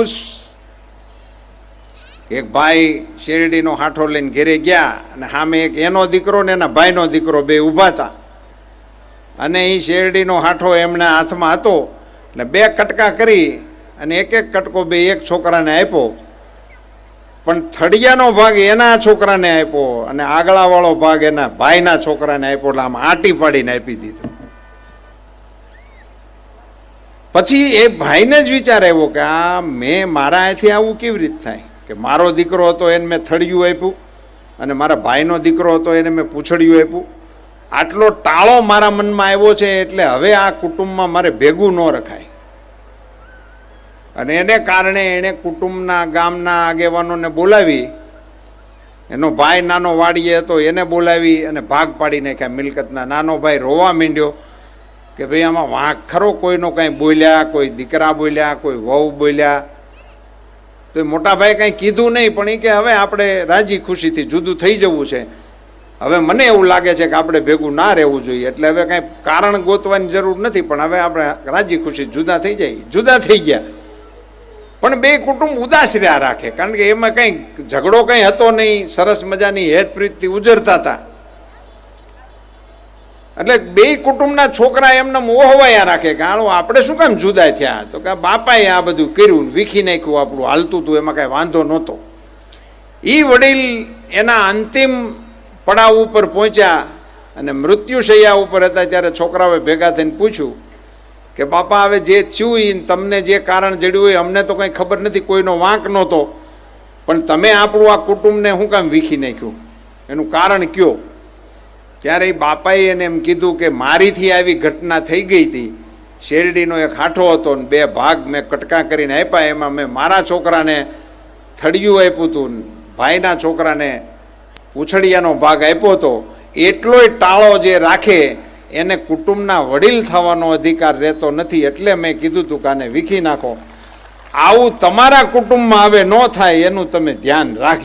ઉસ એક ભાઈ શેરડીનો હાઠો લઈને ઘેરે ગયા અને સામે એક એનો દીકરો ને એના ભાઈનો દીકરો બે ઊભા હતા. અને એ શેરડીનો હાઠો એમના હાથમાં હતો એટલે બે કટકા કરી અને એક એક કટકો બે એક છોકરાને આપ્યો. પણ થડિયાનો ભાગ એના છોકરાને આપ્યો અને આગળાવાળો ભાગ એના ભાઈના છોકરાને આપ્યો. એટલે આમ આટી પાડીને આપી દીધો. પછી એ ભાઈને જ વિચાર આવ્યો કે આ મેં મારા અહીંથી આવું કેવી રીત થાય? કે મારો દીકરો હતો એને મેં થળિયું આપ્યું અને મારા ભાઈનો દીકરો હતો એને મેં પૂછડિયું આપ્યું. આટલો ટાળો મારા મનમાં આવ્યો છે એટલે હવે આ કુટુંબમાં મારે ભેગું ન રખાય. અને એને કારણે એણે કુટુંબના ગામના આગેવાનોને બોલાવી. એનો ભાઈ નાનો વાડીએ હતો એને બોલાવી અને ભાગ પાડી નાખ્યા. મિલકતના નાનો ભાઈ રોવા માંડ્યો. કે ભાઈ આમાં વાંક ખરો કોઈનો કાંઈ બોલ્યા, કોઈ દીકરા બોલ્યા, કોઈ વહુ બોલ્યા? તો મોટાભાઈ મોટા કાંઈ કીધું નહીં, પણ એ કે હવે આપણે રાજી ખુશીથી જુદું થઈ જવું છે. હવે મને એવું લાગે છે કે આપણે ભેગું ના રહેવું જોઈએ. એટલે હવે કાંઈ કારણ ગોતવાની જરૂર નથી, પણ હવે આપણે રાજી ખુશી જુદા થઈ જાય, જુદા થઈ ગયા. પણ બે કુટુંબ ઉદાસ રહ્યા રાખે, કારણ કે એમાં કંઈ ઝઘડો કંઈ હતો નહીં, સરસ મજાની હેતપ્રીતથી ઉજરતા હતા. એટલે બે કુટુંબના છોકરા એમને મોહવાયા રાખે કે આણો આપણે શું કામ જુદા થયા? તો કે બાપાએ આ બધું કર્યું વીખી નાખ્યું આપણું, હાલતું હતું એમાં કાંઈ વાંધો નહોતો. એ વડીલ એના અંતિમ પડાવ ઉપર પહોંચ્યા અને મૃત્યુશૈયા ઉપર હતા, ત્યારે છોકરાઓએ ભેગા થઈને પૂછ્યું કે, બાપા, હવે જે થયું એ તમને જે કારણ જડ્યું હોય, અમને તો કંઈ ખબર નથી, કોઈનો વાંક નહોતો. પણ તમે આપણું આ કુટુંબને શું કામ વીખી નાખ્યું? એનું કારણ કયો? ત્યારે બાપાએ એને એમ કીધું કે મારીથી આવી ઘટના થઈ ગઈ હતી. શેરડીનો એક હાઠો હતો ને બે ભાગ મેં કટકા કરીને આપ્યા. એમાં મેં મારા છોકરાને થડિયું આપ્યું હતું ભાઈના છોકરાને પૂછડિયાનો ભાગ આપ્યો હતો. એટલોય ટાળો જે રાખે, એને કુટુંબના વડીલ થવાનો અધિકાર રહેતો નથી. એટલે મેં કીધું હતું કે આને વીખી નાખો. આવું તમારા કુટુંબમાં હવે ન થાય, એનું તમે ધ્યાન રાખજો.